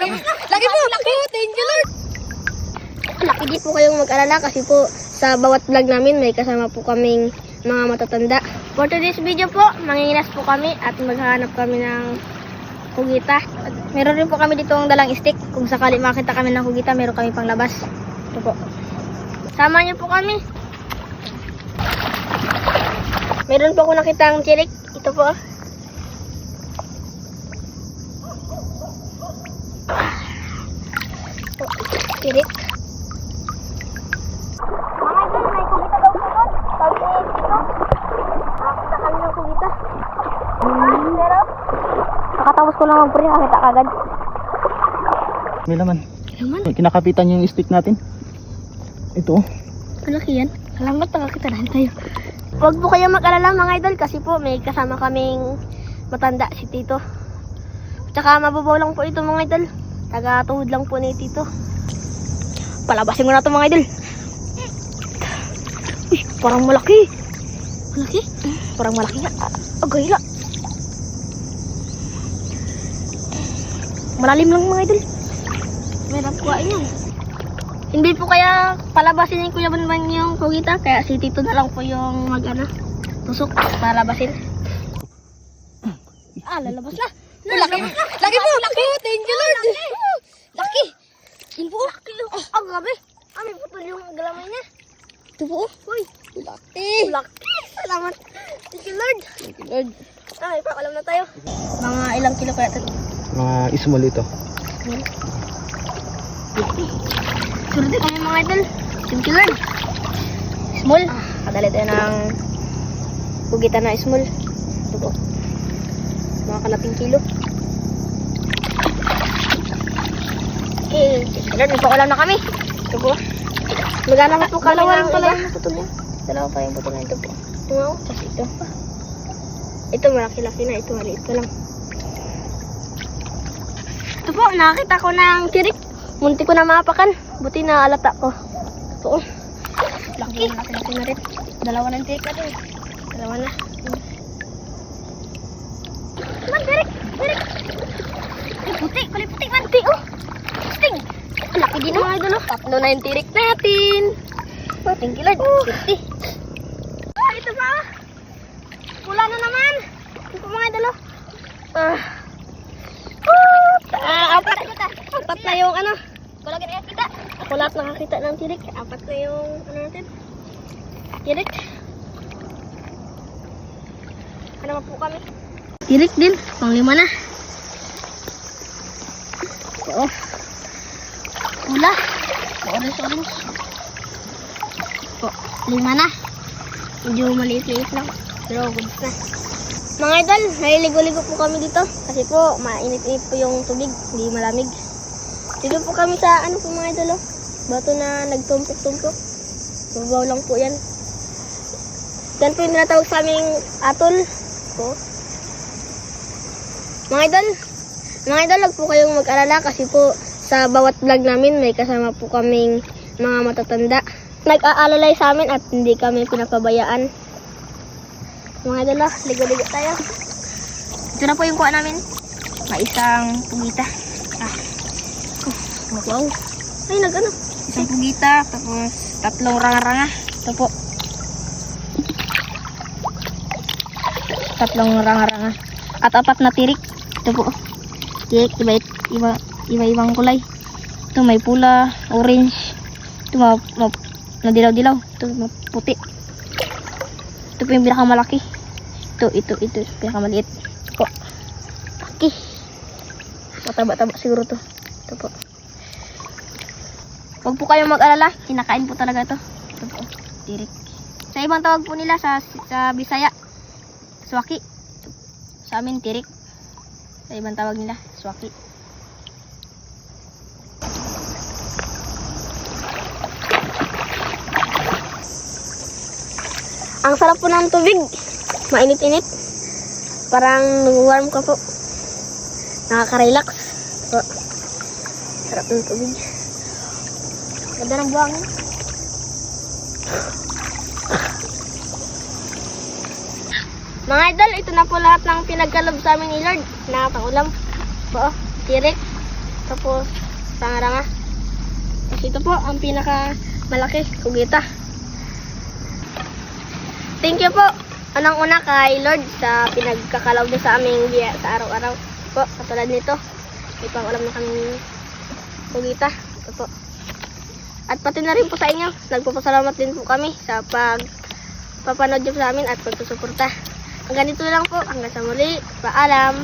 Lagi po. Laki. Thank you, Lord. Laki di po kayong mag-alala kasi po sa bawat vlog namin may kasama po kaming mga matatanda. For today's video po, manginginas po kami at maghahanap kami ng hugita. At meron rin po kami dito ang dalang stick. Kung sakali makita kami ng hugita, meron kami pang labas. Ito po. Sama niyo po kami. Meron po ako nakitang chirik. Ito po. Chirik. Mga idol, may kugita daw po doon. Sabi ni Tito. Nakakita kami ng kugita. Ah, pero, nakatapos ko lang mag-pray, nakakita kagad. May laman. Laman? Kinakapitan yung stick natin. Ito. Malaki yan. Salamat, nakakita na tayo. Huwag po kayo mag-alala mga idol kasi po may kasama kaming matanda si Tito. Tsaka mababaw lang po ito mga idol. Taga tuhod lang po ni Tito. Palabasin mo na ito mga idol. Uy, parang malaki. Malaki? Parang malaki nga. Ah, Agay la. Malalim lang mga idol. Meron po yan. Hindi po kaya palabasin ni Kuya Banban yung kugita, kaya si Tito na lang po yung mag ano, tusok, palabasin. Ah, lalabas na. Laki. Laki po. Laki. Thank you, Lord. Laki. Po. Laki. Oh, ang grabe. Ah, may putol yung galamay niya. Ito po. Uy. Laki. Laki. Salamat. Thank you, Lord. Thank you, Lord. Ah, may pakalam na tayo. Mga ilang kilo kaya ito? Mga small ito. Surdi kami mga idol. Thank you Lord. Small. Kadali tayo ng pugitan na small. Ito po. Mga kalating kilo. You Lord. May pakalam na kami. Ito po. Magana po kami Dalawa lang pala yung putol niya. Dalawa pa yung putol na ito po. Oh. Tapos ito. Ito malaki-laki na. Ito maliit pa lang. Ito po, nakakita ko ng tirik. Munti ko na maapakan. Buti na alata ko. Ito. oh. Laki. Laki-laki na rin. Dalawa ng tirik natin. Dalawa na. Man, tirik! Tirik! Ay, puti! Kulay puti man! Puti, oh! Sting! Laki din mga idol, oh. Tatlo na yung tirik natin. Oh, Lord. Fifty. Ah, ito pa. Pula na naman. Ito mga idol, oh. Ah. Ah, apat. Apat na yung ano. Kulagin na kita. Ako lahat nakakita ng tirik. Apat na yung ano natin. Tirik. Ano po kami? Tirik din. Pang lima na. Oo. Pula. Orange orange. Po. Lima na. Medyo maliit-liit lang. Pero good na. Mga idol, naliligo-ligo po kami dito kasi po mainit-init po yung tubig, hindi malamig. Dito po kami sa ano po mga idol, oh. bato na nagtumpok-tumpok. Mababaw lang po yan. Yan po yung tinatawag sa aming atol. Po. Mga idol, mga idol, huwag po kayong mag-alala kasi po sa bawat vlog namin may kasama po kaming mga matatanda. Nag-aalalay sa amin at hindi kami pinapabayaan. Mga idol, ligo-ligo tayo. Ito na po yung kuha namin. May isang pugita. Ah. Oh, wow. Ay, nag ano? Isang pugita, tapos tatlong ranga-ranga. Ito po. Tatlong ranga-ranga. At apat na tirik. Ito po. Tirik, iba, iba, iba-ibang kulay. Ito may pula, orange. Ito ma, ma, na dilaw-dilaw. Ito puti. Ito po yung pinakamalaki. Ito, ito, ito. Pinakamaliit. Po. Okay. Mataba-taba siguro to. Ito po. Huwag po kayong mag-alala. Kinakain po talaga to. Ito po. Tirik. Sa ibang tawag po nila sa, sa Bisaya, swaki. Sa amin, tirik. Sa ibang tawag nila, swaki. Ang sarap po ng tubig. Mainit-init. Parang nag-warm ka po. Nakaka-relax. Po. Sarap ng tubig. Ganda ng buhangin. Mga idol, ito na po lahat ng pinagkalob sa amin ni Lord. Nakakaulam. Po, tirik. Tapos, pangaranga. Tapos ito po, ang pinaka malaki, kugita. Thank you po. Anong una kay Lord sa pinagkakalaw niya sa aming biya sa araw-araw. Po, katulad nito. May pang ulam na kaming kugita. Ito po. At pati na rin po sa inyo. Nagpapasalamat din po kami sa pag papanood niyo sa amin at pagsusuporta. Hanggang dito lang po. Hanggang sa muli. Paalam.